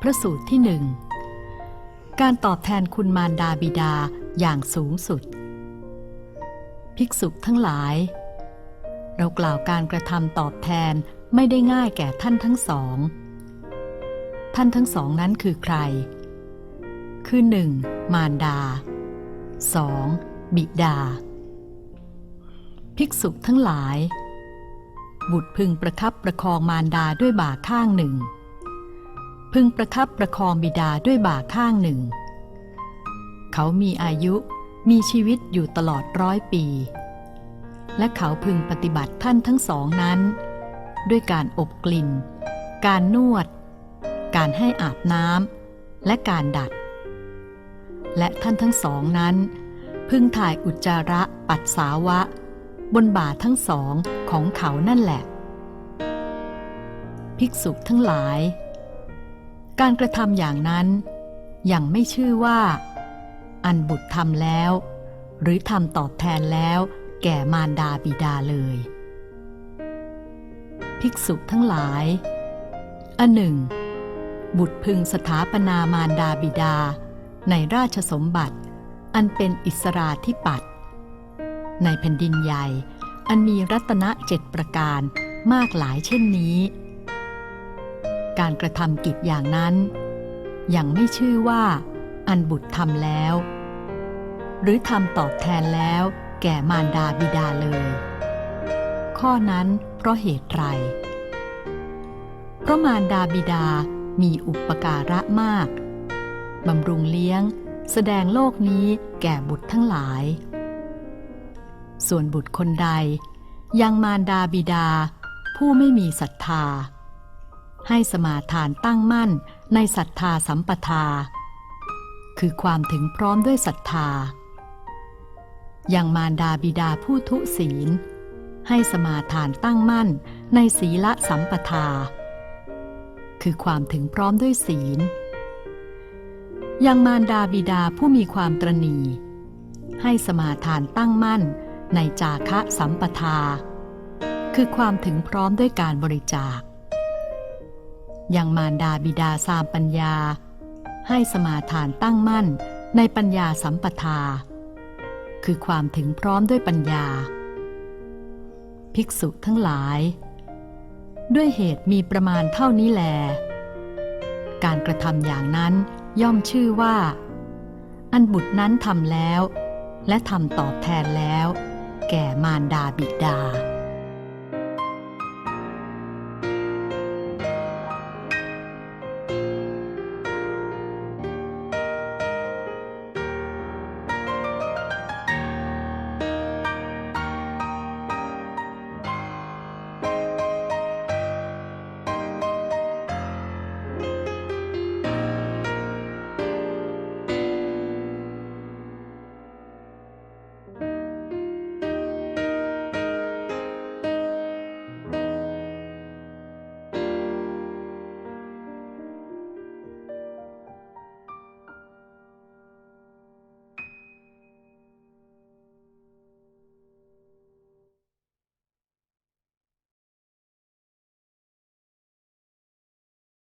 พระสูตรที่หนึ่งการตอบแทนคุณมารดาบิดาอย่างสูงสุด ภิกษุทั้งหลาย เรากล่าวการกระทำตอบแทนไม่ได้ง่ายแก่ท่านทั้งสอง ท่านทั้งสองนั้นคือใคร คือหนึ่งมารดา 2. บิดา ภิกษุทั้งหลาย บุตรพึงประคับประคองมารดาด้วยบ่าข้างหนึ่ง พึงประคับประคองบิดาด้วยบ่าข้างหนึ่ง เขามีอายุมีชีวิตอยู่ตลอดร้อยปี และเขาพึงปฏิบัติท่านทั้งสองนั้น ด้วยการอบกลิ่น การนวด การให้อาบน้ำและการดัด และท่านทั้งสองนั้น พึงถ่ายอุจจาระปัสสาวะ บนบ่าทั้งสองของเขานั่นแหละ ภิกษุทั้งหลาย การกระทำอย่างนั้น ยังไม่ชื่อว่า อันบุตรทำแล้ว หรือทำตอบแทนแล้วแก่มารดาบิดาเลย ภิกษุทั้งหลาย อันหนึ่ง บุตรพึงสถาปนามารดาบิดา ในราชสมบัติ อันเป็นอิสราธิปัตในแผ่นดินใหญ่ อันมีรัตนะเจ็ดประการมากหลายเช่นนี้ การกระทำกิจอย่างนั้น ยังไม่ชื่อว่า อันบุตรทำแล้ว หรือทำตอบแทนแล้วแก่มารดาบิดาเลย ข้อนั้นเพราะเหตุไร เพราะมารดาบิดามีอุปการะมาก บำรุงเลี้ยง แสดงโลกนี้แก่บุตรทั้งหลาย ส่วนบุตรคนใด ยังมารดาบิดา ผู้ไม่มีศรัทธา ให้สมาทานตั้งมั่นในศรัทธาสัมปทา คือความถึงพร้อมด้วยศรัทธา อยังมารดาบิดาผู้ทุศีล ให้สมาทานตั้งมั่นในศีละสัมปทา คือความถึงพร้อมด้วยศีล อยังมารดาบิดาผู้มีความตรณีให้สมาทานตั้งมั่นในจาคะสัมปทา คือความถึงพร้อมด้วยการบริจาค ยังมารดาบิดาสามปัญญา ให้สมาทานตั้งมั่นในปัญญาสัมปทา คือความถึงพร้อมด้วยปัญญา ภิกษุทั้งหลาย ด้วยเหตุมีประมาณเท่านี้แล การกระทำอย่างนั้นย่อมชื่อว่า อันบุตรนั้นทำแล้ว และทำตอบแทนแล้ว แก่มารดาบิดา